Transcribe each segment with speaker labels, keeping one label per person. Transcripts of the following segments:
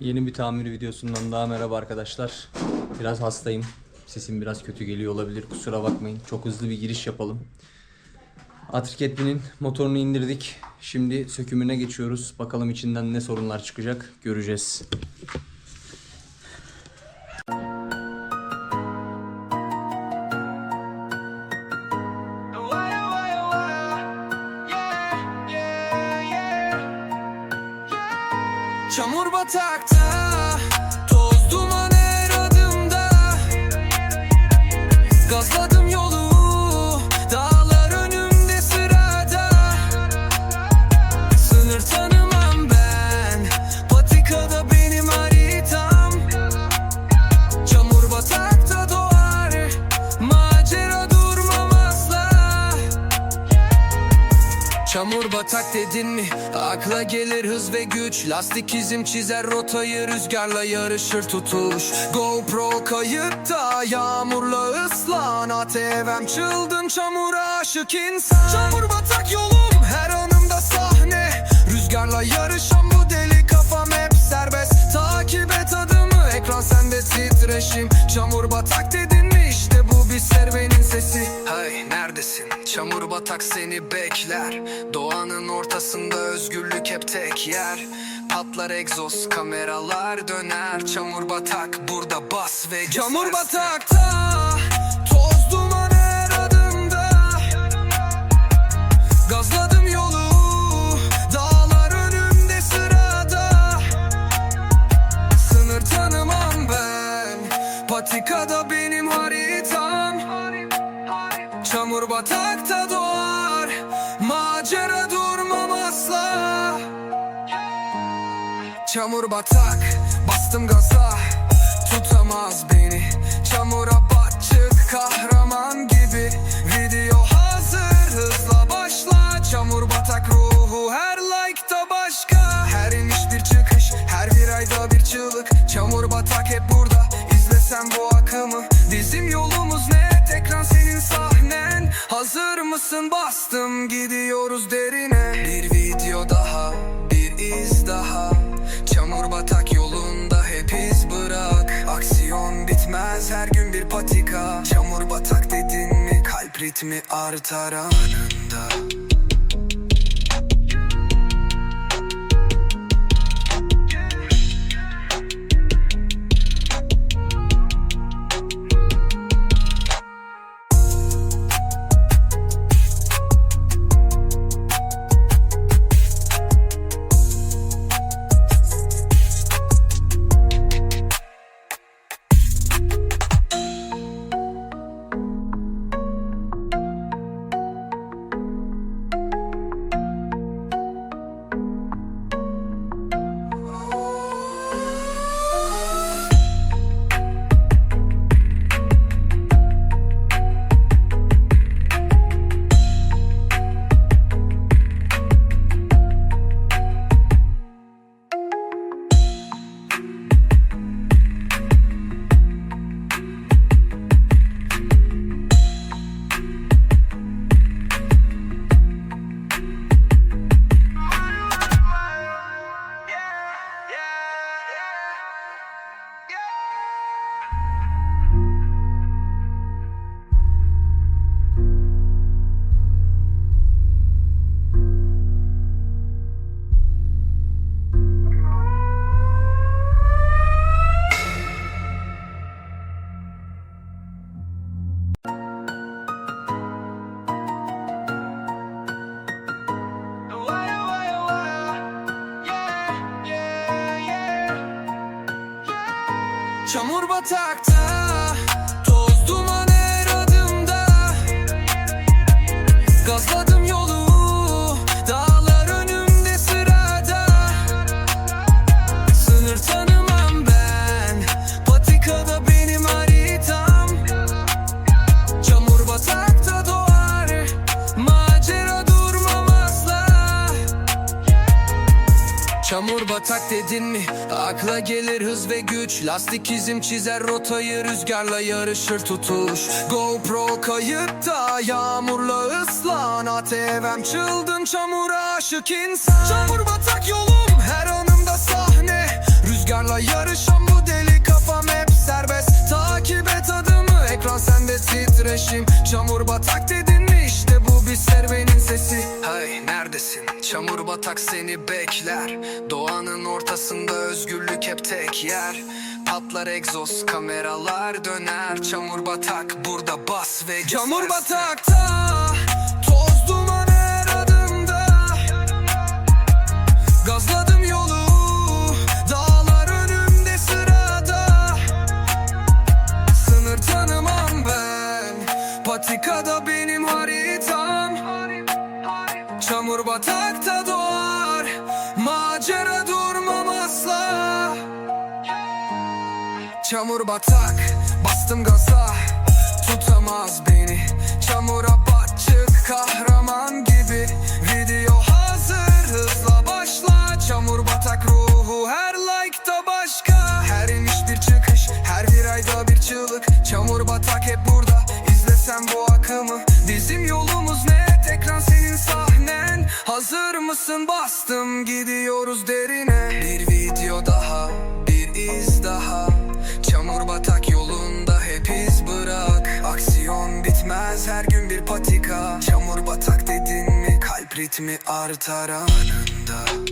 Speaker 1: Yeni bir tamir videosundan daha merhaba arkadaşlar. Biraz hastayım. Sesim biraz kötü geliyor olabilir. Kusura bakmayın. Çok hızlı bir giriş yapalım. Atriketli'nin motorunu indirdik. Şimdi sökümüne geçiyoruz. Bakalım içinden ne sorunlar çıkacak göreceğiz.
Speaker 2: Batakta Toz duman her adımda. Gazladım Çamur batak dedin mi? Akla gelir hız ve güç. Lastik izim çizer rotayı Rüzgarla yarışır tutuş. GoPro kayıtta Yağmurla ıslan. ATV'm çıldın Çamura aşık insan. Çamur batak yolum Her anımda sahne. Rüzgarla yarışan bu deli kafam hep serbest. Takip et adımı Ekran sende titreşim. Çamur batak dedin bir servenin sesi. Hey neredesin? Çamur batak seni bekler. Doğanın ortasında özgürlük hep tek yer. Patlar egzoz kameralar döner. Çamur batak burada bas ve Çamur batakta Çamur batakta doğar Macera durmam asla. Çamur batak Bastım gaza Tutamaz beni. Çamura bat çık kahraman gibi bitmez her gün bir patika. Çamur batak dedin mi kalp ritmi artar anında Çamur batakta Toz duman her adımda. Gazladım Çamur batak dedin mi? Akla gelir hız ve güç. Lastik izim çizer rotayı Rüzgarla yarışır tutuş. GoPro kayıtta Yağmurla ıslan. ATV'm çıldın Çamura aşık insan. Çamur batak yolum Her anımda sahne. Rüzgar Rüzgarla yarışan bu deli kafam hep serbest. Takip et adımı ekran sende titreşim. Çamur batak dedin batak seni bekler. Doğanın ortasında özgürlük hep tek yer. Patlar egzoz kameralar döner. Çamur batak burada bas ve Çamur batakta doğar Macera durmam asla. Çamur batak Bastım gaza Tutamaz beni. Çamura batçık kahraman Mısın bastım gidiyoruz derine. Bir video daha bir iz daha. Çamur batak yolunda hep iz bırak. Aksiyon bitmez her gün bir patika. Çamur batak dedin mi kalp ritmi artar anında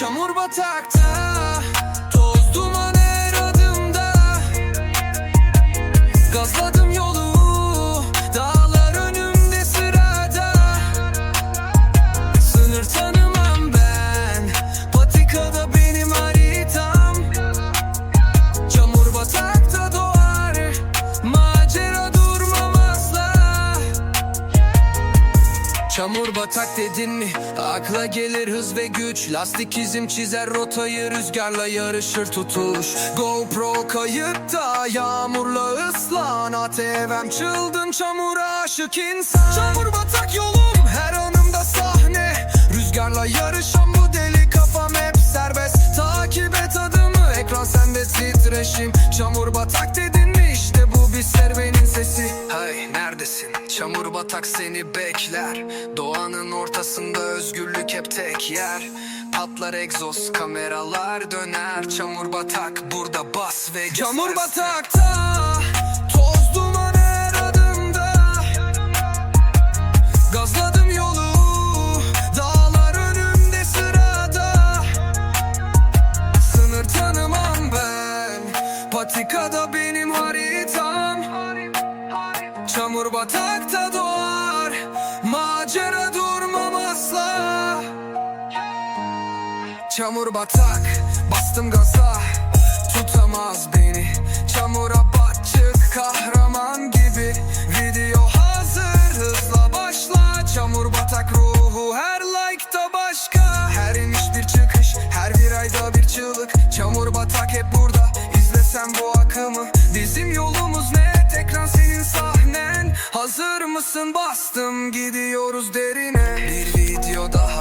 Speaker 2: Çamur batakta Batak dedin mi? Akla gelir hız ve güç. Lastik izim çizer rotayı Rüzgarla yarışır tutuş. GoPro kayıtta Yağmurla ıslan. ATV'm çılgın çamura aşık insan. Çamur batak yolum her anımda sahne. Rüzgarla yarışan bu deli kafam hep serbest. Takip et adımı ekran sende titreşim. Çamur batak dedin mi? İşte bu bir servenin sesi. Hey çamur batak seni bekler. Doğanın ortasında özgürlük hep tek yer. Patlar egzoz kameralar döner. Çamur batak burada bas ve Çamur batakta asla Çamur batak Bastım gaza. Tutamaz beni. Çamura batçık kahraman gibi. Video hazır hızla başla. Çamur batak ruhu her like'da başka. Her iniş bir çıkış her virayda bir çığlık. Çamur batak hep burada İzlesem bu akımı. Bizim yolumuz net ekran senin sahnen. Hazır mısın? Bastım gidiyoruz derine. Bir 有的好